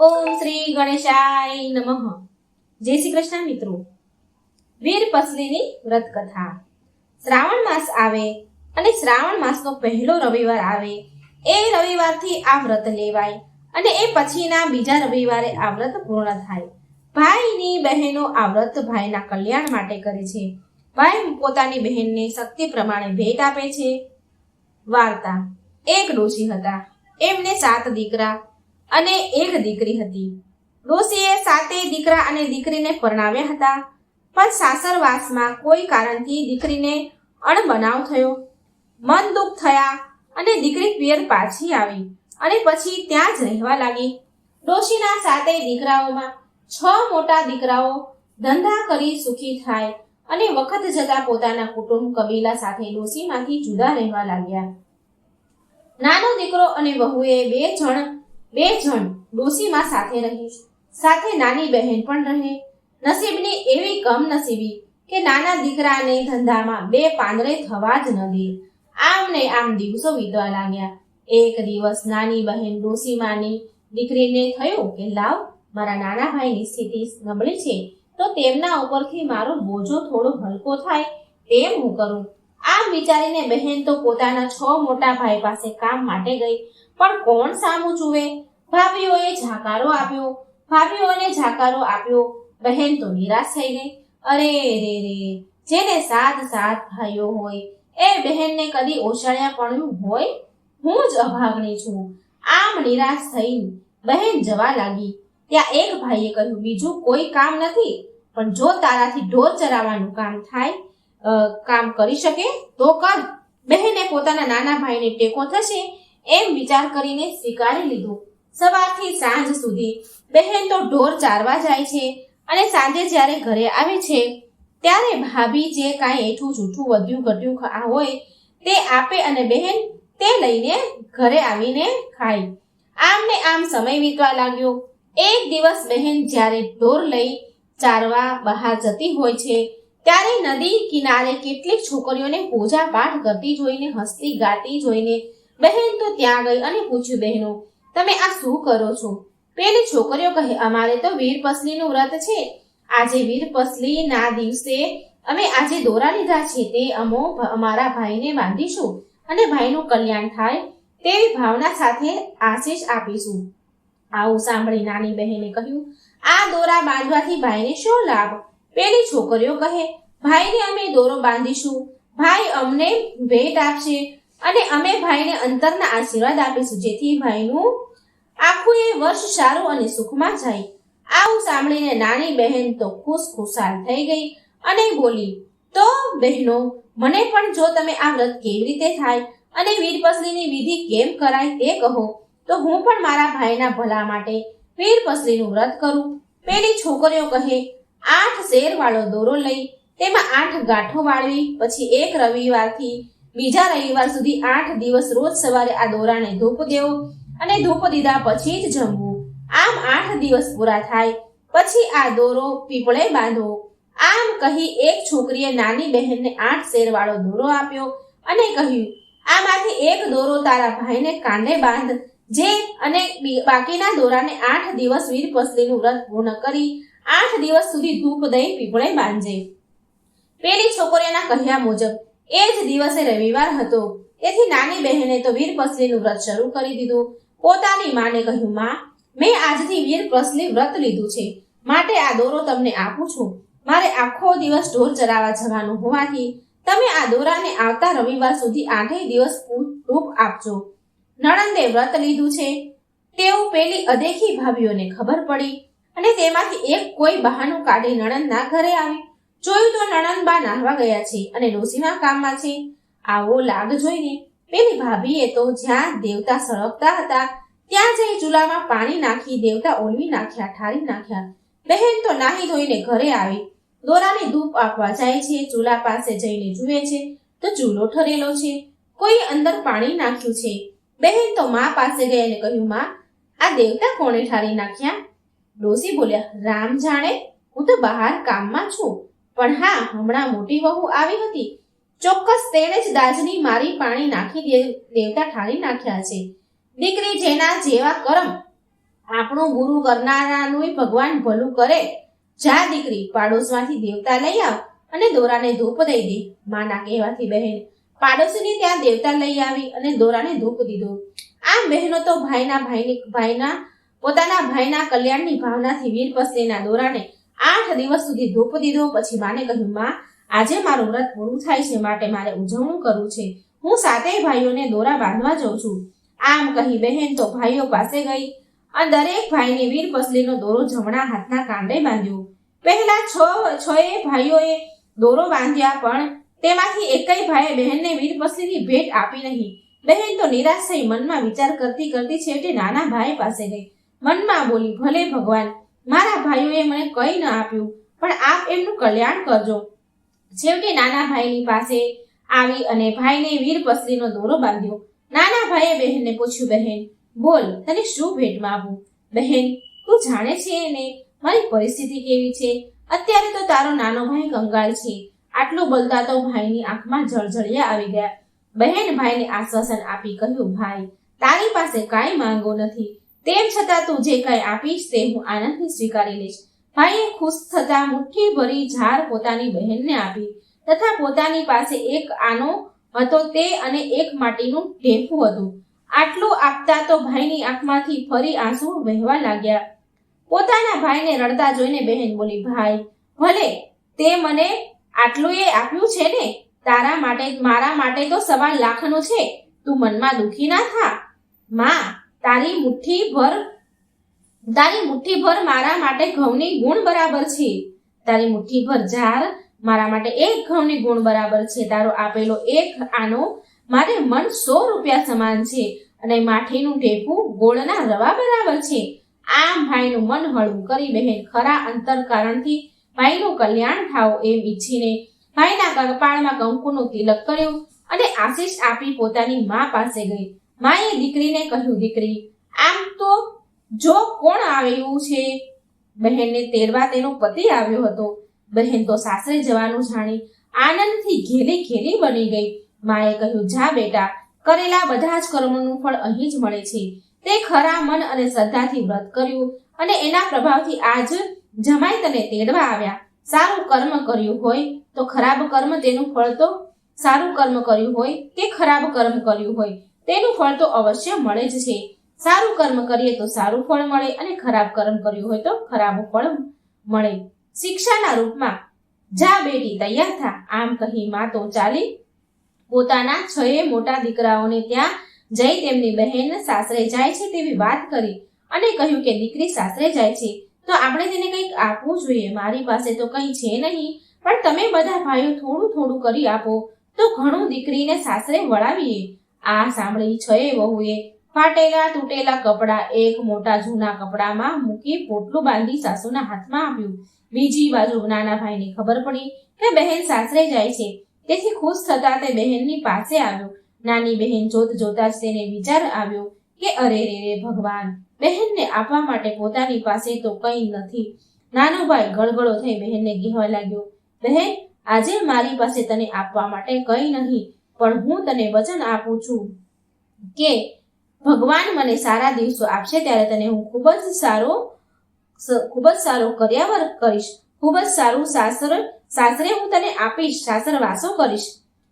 ઓમ શ્રી ગણેશાય નમઃ. જય શ્રી કૃષ્ણ મિત્રો. વીર પસલીની વ્રત કથા શ્રાવણ માસ આવે અને શ્રાવણ માસનો પહેલો રવિવાર આવે. એ રવિવારથી આ વ્રત લેવાય અને એ પછીના બીજા રવિવારે આ વ્રત પૂર્ણ થાય. ભાઈની બહેનો આ વ્રત ભાઈના કલ્યાણ માટે કરે છે. ભાઈ પોતાની બહેનને શક્તિ પ્રમાણે ભેટ આપે છે. વાર્તા. એક ડોશી હતા. એમને સાત દીકરા અને એક દીકરી હતી. ડોશીએ સાતે દીકરા અને દીકરીને પરણાવ્યા હતા. પણ સાસરવાસમાં કોઈ કારણથી દીકરીને અણબનાવ થયો. મન દુઃખ થયા અને દીકરી પિયર પાછી આવી અને પછી ત્યાં જ રહેવા લાગી. ડોશીના સાતે દીકરાઓમાં છ મોટા દીકરાઓ ધંધા કરી સુખી થાય અને વખત જતા પોતાના કુટુંબ કબીલા સાથે ડોશીમાંથી જુદા રહેવા લાગ્યા. નાનો દીકરો અને વહુએ બે જણ બે જણ ડોસીમાં સાથે રહીશ. સાથે નાની બહેન પણ રહે. નસીબની એવી કમનસીબી કે નાના દીકરાને ધંધામાં બે પાંદરે થવા જ ન દે. આમ ને આમ દિવસો વીતવા લાગ્યા. એક દિવસ નાની બહેન ડોશીમાની દીકરીને થયું કે, લાવ, મારા નાના ભાઈની સ્થિતિ નબળી છે, તો તેમના ઉપરથી મારો બોજો થોડો હલકો થાય, તેમ હું કરું. આમ વિચારીને બહેન તો પોતાના છ મોટા ભાઈ પાસે કામ માટે ગઈ. પણ કોણ સામું જુએ? ભાભીઓએ ઝાકારો આપ્યો. ભાભીઓને ઝાકારો આપ્યો. બહેન તો નિરાશ થઈ ગઈ. અરે રે રે, જેને સાત સાત ભાઈઓ હોય, એ બહેનને કદી ઓછાળ્યા પણ હોય? હું જ અભાગણી છું. આમ નિરાશ થઈ બહેન જવા લાગી. ત્યાં એક ભાઈએ કહ્યું, બીજું કોઈ કામ નથી. પણ જો તારાથી ઢોર ચરાવવાનું કામ થાય કામ કરી શકે, તો કર. બહેને પોતાના નાના ભાઈને ટેકો થશે એમ વિચાર કરીને સ્વીકારી લીધું. સવારથી સાંજ સુધી બહેન તો ઢોર ચારવા જાય છે અને સાંજે જ્યારે ઘરે આવે છે, ત્યારે ભાભી જે કાંઈ એઠું જૂઠું વધ્યું ઘટ્યું હોય તે આપે અને બહેન તે લઈને ઘરે આવીને ખાય. આમ ને આમ સમય વીતવા લાગ્યો. એક દિવસ બહેન જ્યારે ઢોર લઈ ચારવા બહાર જતી હોય છે ત્યારે નદી કિનારે કેટલીક છોકરીઓને પૂજા પાઠ કરતી જોઈને, હસતી ગાતી જોઈને બહેન તો ત્યાં ગઈ અને પૂછ્યું, બહેનો, તમે આ શું કરો છો? પેલી છોકરીઓ કહે, અમારે તો વીર પસલીનું વ્રત છે. આજે વીર પસલીના દિવસે અમે આજે દોરા લીધા છે. તે અમો અમારા ભાઈને બાંધીશું અને ભાઈનું કલ્યાણ થાય તેવી ભાવના સાથે આશીષ આપીશું. આવું સાંભળી નાની બહેને કહ્યું, આ દોરા બાંધવાથી ભાઈને શું લાભ? પેલી છોકરીઓ કહે, ભાઈને અમે દોરો બાંધીશું. ભાઈ અમને ભેટ આપશે અને અમે ભાઈને અંતરના આશીર્વાદ આપીશું. જેથી ભાઈનું આખું એ વર્ષ સારું અને સુખમાં જાય. આવું સાંભળીને નાની બહેન તો ખુશ ખુશાલ થઈ ગઈ અને બોલી, તો બહેનો, મને પણ જો તમે આ વ્રત કેવી રીતે થાય અને વીરપસલીની વિધિ કેમ કરાય તે કહો, તો હું પણ મારા ભાઈના ભલા માટે વીરપસલીનું વ્રત કરું. પેલી છોકરીઓ કહે આઠ શેર વાળો દોરો લઈ તેમાં આઠ ગાંઠો વાળવી પછી એક રવિવારથી બીજા રવિવાર સુધી આઠ દિવસ રોજ સવારે આ દોરાને ધૂપ દેવો અને ધૂપ દીધા પછી જ જમવું. આમ આઠ દિવસ પૂરા થાય, પછી આ દોરો પીપળે બાંધવો. આમ કહી એક છોકરીએ નાની બહેનને આઠ શેર વાળો દોરો આપ્યો અને કહ્યું, આમાંથી એક દોરો તારા ભાઈને કાંડે બાંધ, જે અને બાકીના દોરાને આઠ દિવસ વીર પસલીનું વ્રત પૂર્ણ કરી આઠ દિવસ સુધી ધૂપ દઈ પીપળે બાંધજે પેલી છોકરીના કહ્યા મુજબ, એ જ દિવસે રવિવાર હતો. તેથી નાની બહેને તો વીર પસલીનું વ્રત શરૂ કરી દીધું. પોતાની માને કહ્યું, માં, મેં આજથી વીર પસલી વ્રત લીધું છે. માટે આ દોરો તમને આપું છું. મારે આખો દિવસ ઢોર ચરાવવા જવાનું હોવાથી તમે આ દોરાને આવતા રવિવાર સુધી આઠેય દિવસ ધૂપ આપજો. નણંદે વ્રત લીધું છે. તેવું પેલી અદેખી ભાભીઓને ખબર પડી. અને તેમાંથી એક કોઈ બહાનું કાઢી નણંદના ઘરે આવી. જોયું તો નણંદબા નાહવા ગયા છે અને ડોસીના કામમાં છે. આવો લાગ જોઈને પેલી ભાભીએ તો જ્યાં દેવતા સળગતા હતા, ત્યાં જઈ ચૂલામાં પાણી નાખી દેવતા ઓલવી નાખ્યા, ઠારી નાખ્યા. બહેન તો નાહી ધોઈને ઘરે આવી. દોરાને ધૂપ આપવા જાય છે, ચૂલા પાસે જઈને જુએ છે. તો ચૂલો ઠરેલો છે. કોઈ અંદર પાણી નાખ્યું છે. બહેન તો મા પાસે ગઈ અને કહ્યું, માં, આ દેવતા કોણે ઠારી નાખ્યા? ડોસી બોલ્યા, રામ જાણે, હું તો બહાર કામમાં છું. પણ હા, હમણાં મોટી વહુ આવી હતી. ચોક્કસ તેણે જ દાજની મારી પાણી નાખી દેવતા ઠારી નાખ્યા છે. દીકરી જેના જેવા કરમ, આપણું ગુરુ કરનારાનું ભગવાન ભલું કરે. જા દીકરી, પાડોશમાંથી દેવતા લઈ આવ અને દોરાને ધૂપ દઈ દે. માના કહેવાથી બહેન. પાડોશીની ત્યાં દેવતા લઈ આવી અને દોરાને ધૂપ દીધો. આમ બહેનો તો ભાઈના ભાઈની, ભાઈના પોતાના ભાઈના કલ્યાણની ભાવનાથી વીર પસલીના દોરાને આઠ દિવસ સુધી ધૂપ દીધો. પછી માને કહ્યું, માં, આજે મારું વ્રત પૂરું થાય છે, માટે મારે ઉજવણું કરવું છે. હું સાતેય ભાઈઓને દોરા બાંધવા જઉં છું. આમ કહી બહેન તો ભાઈઓ પાસે ગઈ અને દરેક ભાઈને વીર પસલીનો દોરો જમણા હાથના કાંડે બાંધ્યો. પહેલા છ છ ભાઈઓએ દોરો બાંધ્યા, પણ તેમાંથી એકય ભાઈએ બહેનને વીર પસલીની ભેટ આપી નહીં. બહેન તો નિરાશ થઈ મનમાં વિચાર કરતી કરતી છેવટે નાના ભાઈ પાસે ગઈ. મનમાં બોલી, ભલે ભગવાન, મારા ભાઈઓએ મને કંઈ ન આપ્યું, પણ આપ એમનું કલ્યાણ કરજો. છેવટે નાના ભાઈની પાસે આવી અને ભાઈને વીર પસલીનો દોરો બાંધ્યો. નાના ભાઈએ બહેનને પૂછ્યું, બહેન, બોલ, તને શું ભેટમાં આપું બહેન, તું જાણે છે ને મારી પરિસ્થિતિ કેવી છે? અત્યારે તો તારો નાનો ભાઈ કંગાળ છે. આટલું બોલતા તો ભાઈની આંખમાં જળજળિયા આવી ગયા. બહેન ભાઈને આશ્વાસન આપી કહ્યું, ભાઈ, તારી પાસે કાંઈ માંગો નથી. તેમ છતાં તું જે કંઈ આપીશ તે હું આનંદથી સ્વીકારી લઈશ. ભાઈએ ખુશ થતા મુઠ્ઠી ભરી ઝાર પોતાની બહેનને આપી. તથા પોતાની પાસે એક આનો હતો તે અને એક માટીનું ઢેફું હતું. આટલું આપતા તો ભાઈની આંખમાંથી ફરી આંસુ વહેવા લાગ્યા. પોતાના ભાઈને રડતા જોઈને બહેન બોલી, ભાઈ, ભલે, તે મને આટલું એ આપ્યું છે ને, તારા માટે, મારા માટે તો સવા લાખનું છે. તું મનમાં દુખી ના થા. માં તારી મુઠ્ઠી ભર તારી મુઠ્ઠી ભર મારા માટે ઘઉંની ગુણ બરાબર છે. તારી મુઠ્ઠી ભર જાર મારા માટે એક ઘઉંની ગુણ બરાબર છે. તારો આપેલો એક આનો મારે મન સો રૂપિયા સમાન છે અને માઠીનું ટેપું ગોળના રવા બરાબર છે. આમ ભાઈનું મન હળવું કરી બહેન ખરા અંતર કારણથી ભાઈનું કલ્યાણ થાવ એમ ઈચ્છીને ભાઈના કપાળમાં કંકુનું તિલક કર્યું અને આશીષ આપી પોતાની મા પાસે ગઈ. માએ દીકરીને કહ્યું, દીકરી, આમ તો જો કોણ આવ્યું છે? બહેનને તેરવા તેનો પતિ આવ્યો હતો. બહેન તો સાસરે જવાનું જાણી આનંદથી ઘેલી ઘેલી બની ગઈ. માએ કહ્યું, જા બેટા, કરેલા બધા જ કર્મોનું ફળ અહીં જ મળે છે. તે ખરા મન અને શ્રદ્ધાથી વ્રત કર્યું અને એના પ્રભાવથી આજ જમાઈ તને તેડવા આવ્યા. સારું કર્મ કર્યું હોય તો ખરાબ કર્મ તેનું ફળ તો સારું કર્મ કર્યું હોય કે ખરાબ કર્મ કર્યું હોય. તેનું ફળ તો અવશ્ય મળે જ છે. સારું કર્મ કરીએ તો સારું ફળ મળે અને ખરાબ કર્મ કર્યું હોય તો ખરાબ ફળ મળે. શિક્ષાના રૂપમાં જા બેટી તૈયાર થા. આમ કહી માં તો ચાલી. પોતાના છએ મોટા દીકરાઓને ત્યાં જઈ તેમની બહેન સાસરે જાય છે તેવી વાત કરી અને કહ્યું કે દીકરી સાસરે જાય છે. તો આપણે તેને કંઈક આપવું જોઈએ. મારી પાસે તો કંઈ છે નહીં. પણ તમે બધા ભાઈઓ થોડું થોડું કરી આપો. તો ઘણું દીકરીને સાસરે વળાવીએ. આ સાંભળી છએ વહુએ ફાટેલા તૂટેલા કપડાં એક મોટા જૂના કપડામાં મૂકી પોટલું બાંધી સાસુના હાથમાં આપ્યું. બીજી બાજુ નાના ભાઈને ખબર પડી કે બહેન સાસરે જાય છે. તેથી ખુશ થતા તે બહેનની પાસે આવ્યો. નાની બહેન જોત જોતા જ તેને વિચાર આવ્યો કે અરે રે રે ભગવાન, બહેનને આપવા માટે પોતાની પાસે તો કંઈ નથી. નાનો ભાઈ ગળગળો થઈ બહેનને કહેવા લાગ્યો, બહેન, આજે મારી પાસે તને આપવા માટે કંઈ નહીં. પણ હું તને વચન આપું છું કે ભગવાન મને સારા દિવસો આપશે ત્યારે તને હું ખૂબ જ સારો ખૂબ જ સારો કર્યાવર કરીશ. ખૂબ જ સારું સાસર, સાસરે હું તને આપીશ સાસર વાસો કરીશ.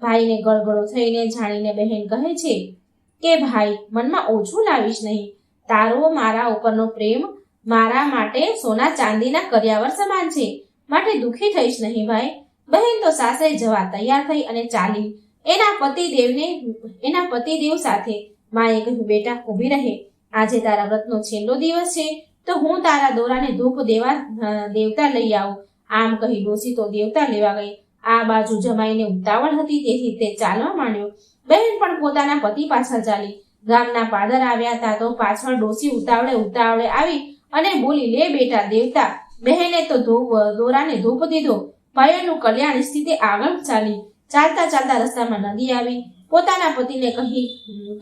ભાઈને ગળગળો થઈને જાણીને બહેન કહે છે કે, ભાઈ, મનમાં ઓછું લાવીશ નહીં. તારો મારા ઉપરનો પ્રેમ મારા માટે સોના ચાંદીના કર્યાવર સમાન છે. માટે દુઃખી થઈશ નહીં, ભાઈ. બહેન તો સાસરે જવા તૈયાર થઈ અને ચાલી એના પતિદેવને, એના પતિદેવ સાથે માએ કહ્યું બેટા ઊભી રહે. આજે તારા વ્રતનો છેલ્લો દિવસ છે, તો હું તારા દોરાને ધૂપ દેવા દેવતા લઈ આવું. આમ કહી ડોસી તો દેવતા લેવા ગઈ. આ બાજુ જમાઈને ઉતાવળ હતી, તેથી તે ચાલવા માંડ્યો. બહેન પણ પોતાના પતિ પાછળ ચાલી. ગામના પાદર આવ્યા હતા, તો પાછળ ડોસી ઉતાવળે ઉતાવળે આવી અને બોલી, લે બેટા દેવતા, બહેને તો દોરાને ધૂપ દીધો. ભાઈઓનું કલ્યાણ સ્થિતિ આગળ ચાલી. ચાલતા ચાલતા રસ્તામાં નદી આવી. પોતાના પતિને કહી,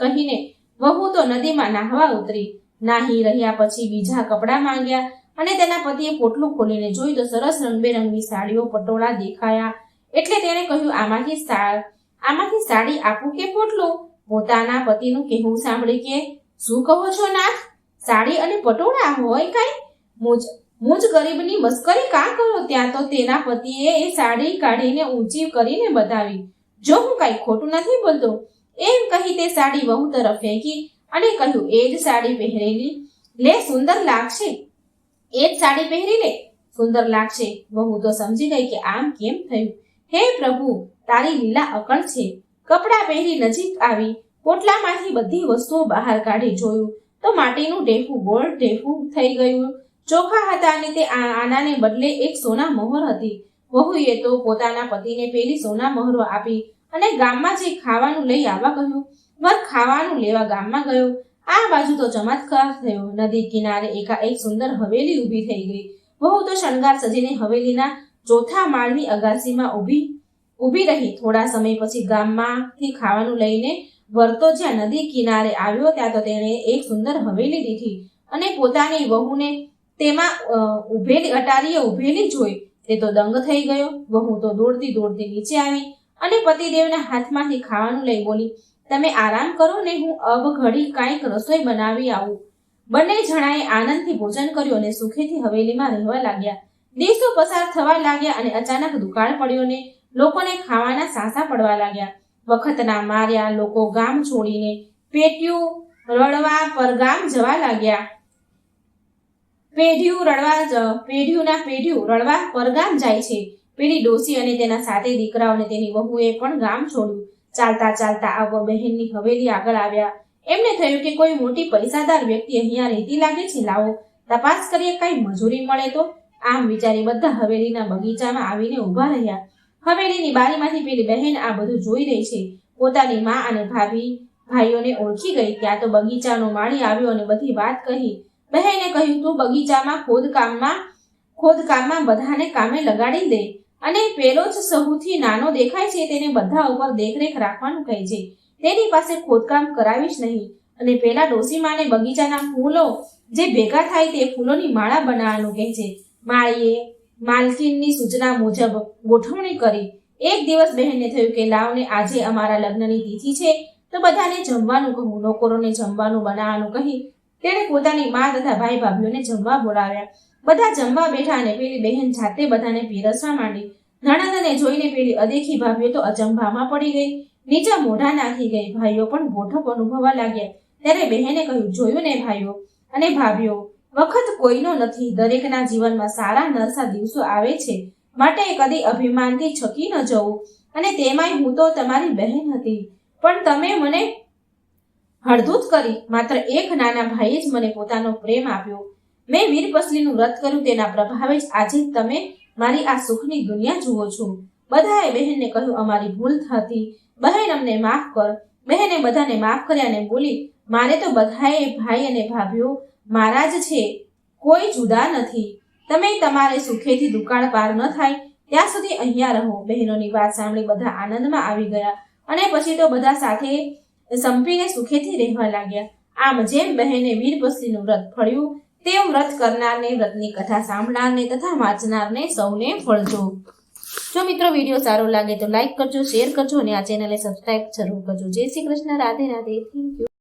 કહીને વહુ તો નદીમાં નાહવા ઉતરી. નાહી રહ્યા પછી બીજા કપડાં માંગ્યા અને તેના પતિએ પોટલું ખોલીને જોયું તો સરસ રંગબેરંગી સાડીઓ પટોળા દેખાયા. એટલે તેણે કહ્યું, આમાંથી આમાંથી સાડી આપું કે પોટલું? પોતાના પતિનું કહેવું સાંભળી કે? શું કહો છો નાથ? સાડી અને પટોળા હોય કાંઈ? મુજ મુજ ગરીબની મસ્કરી કાં કરો? ત્યાં તો તેના પતિએ એ સાડી કાઢીને ઊંચી કરીને બતાવી. જો હું કાંઈ ખોટું નથી બોલતો, એમ કહી તે સાડી વહુ તરફ ફેંકી અને કહ્યું, એ જ સાડી પહેરેલી. લે, સુંદર લાગશે. એ જ સાડી પહેરી લે. સુંદર લાગશે. વહુ તો સમજી ગઈ કે આમ કેમ થયું? હે પ્રભુ, તારી લીલા અકળ છે. કપડાં પહેરી નજીક આવી, પોટલામાંથી બધી વસ્તુઓ બહાર કાઢી જોયું. તો માટીનું ઢેફું ગોળ ઢેફું થઈ ગયું. ચોખા હતા અને તે આનાને બદલે એક સોના મોહર હતી. વહુએ તો પોતાના પતિને પેલી સોના મોહરો આપી અને ગામમાં જઈ ખાવાનું લઈ આવવા કહ્યું. વર ખાવાનું લેવા ગામમાં ગયો. આ બાજુ તો ચમત્કાર થયો. નદી કિનારે એકાએક સુંદર હવેલી ઊભી થઈ ગઈ. વહુ તો શણગાર સજીને હવેલીના ચોથા માળની અગાસીમાં ઊભી ઊભી રહી. થોડા સમય પછી ગામમાંથી ખાવાનું લઈને વરતો જ્યાં નદી કિનારે આવ્યો ત્યાં તો તેણે એક સુંદર હવેલી દીધી અને પોતાની વહુને તેમાં ઉભેલી, અટારીએ ઊભેલી જોઈ. તે તો દંગ થઈ ગયો. વહુ તો દોડતી દોડતી નીચે આવી અને પતિદેવના હાથમાંથી ખાવાનું લઈ બોલી, તમે આરામ કરો ને હું અબ ઘડી કાંઈક રસોઈ બનાવી આવું. બંને જણાએ આનંદથી ભોજન કર્યું અને સુખેથી હવેલીમાં રહેવા લાગ્યા. દિવસો પસાર થવા લાગ્યા અને અચાનક દુકાળ પડ્યો ને લોકોને ખાવાના સાસા પડવા લાગ્યા. વખતના માર્યા, લોકો ગામ છોડીને પેટ્યું, રડવા પર ગામ જવા લાગ્યા. પેઢિયું રડવા જ- પેઢિયુંના પેઢિયું રડવા પરગામ જાય છે. પેલી ડોસી અને તેના સાતે દીકરાઓ અને તેની વહુએ પણ ગામ છોડ્યું. ચાલતા ચાલતા આવો બહેનની હવેલી આગળ આવ્યા. એમને થયું કે કોઈ મોટી પૈસાદાર વ્યક્તિ અહીંયા રહેતી લાગે છે, લાવો. તપાસ કરીએ કઈ મજૂરી મળે તો? આમ વિચારી બધા હવેલીના બગીચામાં આવીને ઊભા રહ્યા. હવેલીની બારીમાંથી પેલી બહેન આ બધું જોઈ રહી છે. પોતાની માં અને ભાભી, ભાઈઓને ઓળખી ગઈ. ત્યાં તો બગીચાનો માળી આવ્યો અને બધી વાત કહી. બહેને કહ્યું, તું બગીચામાં ખોદકામમાં ખોદકામમાં બધાને કામે લગાડી દે અને પેલો જ સૌથી નાનો દેખાય છે તેને બધા ઉપર દેખરેખ રાખવાનું કહે છે. તેની પાસે ખોદકામ કરાવીશ નહીં અને પેલા ડોસીમાને બગીચાના ફૂલો જે ભેગા થાય તે ફૂલોની માળા બનાવવાનું કહે છે. માળીએ, માલકીનની સૂચના મુજબ ગોઠવણી કરી. એક દિવસ બહેનને થયું કે, લાવને આજે અમારા લગ્નની તિથિ છે, તો બધાને જમવાનું કહું. નોકરોને જમવાનું બનાવવાનું કહી તેણે પોતાની મા તથા ભાઈ ભાભીઓને જમવા બોલાવ્યા. બધા જમવા બેઠા અને પેલી બહેન જાતે બધાને પીરસવા માંડી. નણંદને જોઈને પેલી અદેખી ભાભીઓ તો અચંભામાં પડી ગઈ. નીચા મોઢા નાખી ગઈ. ભાઈઓ પણ ગોઠપ અનુભવવા લાગ્યા. ત્યારે બહેને કહ્યું, જોયું ને ભાઈઓ? અને ભાભીઓ, વખત કોઈનો નથી. દરેકના જીવનમાં સારા નરસા દિવસો આવે છે. માટે કદી અભિમાનથી છકી ન જવું. અને તેમાંય હું તો તમારી બહેન હતી. પણ તમે મને હળધૂત કરી માત્ર એક નાના ભાઈએ જ મને પોતાનો પ્રેમ આપ્યો. મેં વીરપસલીનું વ્રત કર્યું તેના પ્રભાવે જ આજે તમે મારી આ સુખની દુનિયા જુઓ છો. બધાએ બહેનને કહ્યું, અમારી ભૂલ થતી. બહેન અમને માફ કર. બહેને બધાને માફ કર્યા અને બોલી, મારે તો બધાએ ભાઈ અને ભાભીઓ મારા જ છે. કોઈ જુદા નથી. તમે તમારે સુખેથી દુકાળ પાર ન થાય. ત્યાં સુધી અહીંયા રહો. બહેનોની વાત સાંભળી બધા આનંદમાં આવી ગયા અને પછી તો બધા સાથે સંપીને સુખેથી રહેવા લાગ્યા. આમ જેમ બહેને વીરપસ્તીનું વ્રત ફળ્યું, તેમ વ્રત કરનારને વ્રતની કથા સાંભળનારને તથા વાંચનારને સૌને ફળજો. જો મિત્રો વીડિયો સારો લાગે તો લાઈક કરજો, શેર કરજો અને આ ચેનલને સબસ્ક્રાઇબ જરૂર કરજો. જય શ્રી કૃષ્ણ, રાધે રાધે. Thank you